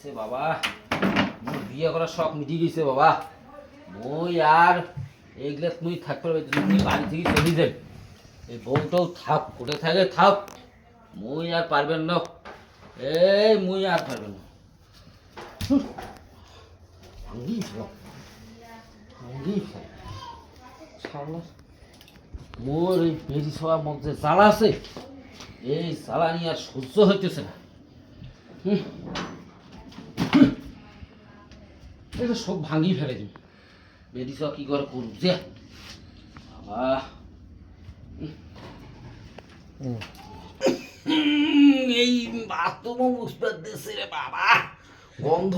সে বাবা। মোর বিয়ে করার শখ মিটিয়ে গেছে বাবা। মই আর এগুলো তুই থাকতে পারবে তুমি বাড়ি থেকে চলে যাবে এই বউটাও থাক কোটে থাকে, থাক। মই আর পারবেন না। এই, মুই আর পারবেন না। মোর এই বেরি সবা মগ যে জ্বালা আছে, এই জ্বালা নিয়ে আর সহ্য হইতেছে না। হুম। এটা সব ভাঙি ফেলে বেরি সবা কি করে করুক যে। বাবা। এই বাথরুমও মুসবের দেশে রে বাবা। গন্ধ।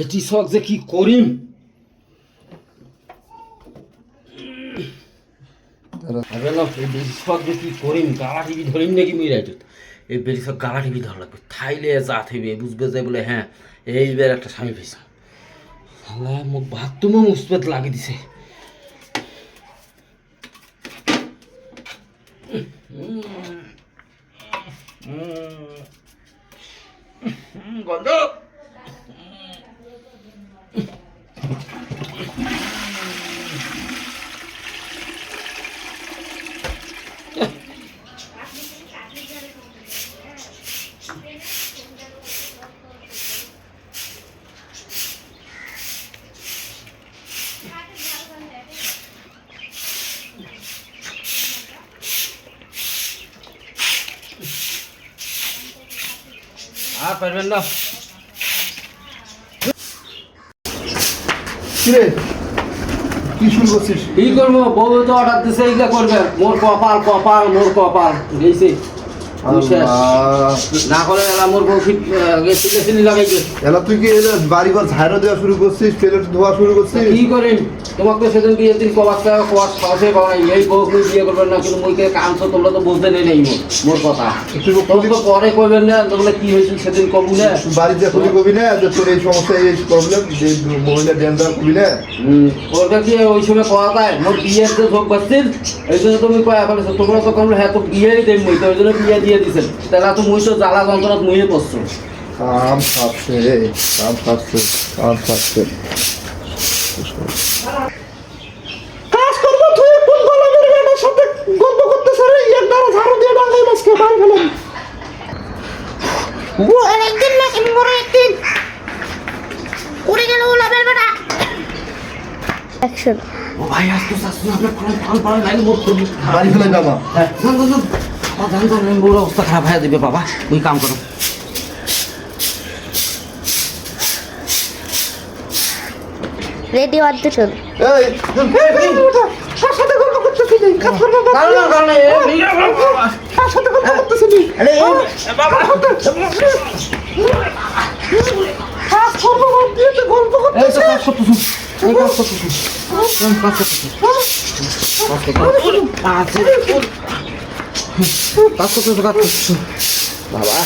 এটি শখ যে কি করিম? আরে না এই যে কি করিম গালা টিভি ধরিম নাকি মুই রাইট এই শখ গালা টিভি ধরা লাগবে। থাইলে যা থাইবে বুঝবে যে বলে হ্যাঁ এইবার একটা স্বামী পেয়েছে মোক বাথরুমও মুসবেত লাগি দিছে। গন্ধ। আর পারবেন না কিরে কি কি করব বউ তো অর্ডার দিছে এইগুলা করবে মোর কপাল কপাল, মোর কপাল। আল্লাহ। না করে এলা মোর বউ ফিট গেছিলে চিনি লাগাইছে এলা তুই কি এলা বাড়ি ঘর ঝাড়ো দেওয়া শুরু করছিস প্লেট ধোয়া শুরু করছিস? কি করিম তোমাকে তো সেদিন বিয়ের দিন কবাস কবাস সাহসে পাও এই বউ তুমি বিয়ে করবেন না কিন্তু মুইকে কামছো তোমরা তো বুঝতে নেই নাই মোর মোর কথা। তো পরে কইবেন না তোমরা কি হয়েছিল সেদিন কবু না? বাড়িতে খুবই কবি না যে তোর এই সমস্যা এই প্রবলেম যে মহিলা ডেন্টার কবি না? ওটা কি ওই সময় কথা তাই মোর বিয়ের যে শোক বাঁচছিল এই জন্য তুমি কয়া ফেলেছো তোমরা তো কমলে হ্যাঁ তো বিয়েই দেন মুই তো ওই জন্য বিয়ে দিয়ে দিছেন। তাহলে তো মুই জ্বালা যন্ত্রণাত মুইয়ে পড়ছো। কাম খাচ্ছে কাম খাচ্ছে কাম খাচ্ছে কাজ করব তুই কোন গোলামের বেটার সাথে গল্প করতেছে রে এক দ্বারা ঝাড়ু দিয়ে ডাঙ্গাই মাছকে বাড়ি ফেলেন ও আর না কিন বড় একদিন। উড়ে গেল গোলামের বেটা। অ্যাকশন ও ভাই আজ তো শাশুড়ি আপনার ফোন ফোন ফোন লাইন মোট বাড়ি ফেলে জামা হ্যাঁ জান বড় অবস্থা খারাপ হয়ে যাবে বাবা ওই কাম করো রেডি ওয়ান টু শুন এই কার সাথে গল্প করতেছিলি কাজ করব বাদ কারণ দিয়ে। কারণ কার সাথে গল্প করতেছিলি আরে বাবা কাজ করব বাদ দিয়ে তুই গল্প করতে এই তো কাজ করতেছ এই কাজ করতেছ কোন কাজ করতেছ কাজ করতেছ কাজ করতেছ কাজ করতেছ বাবা।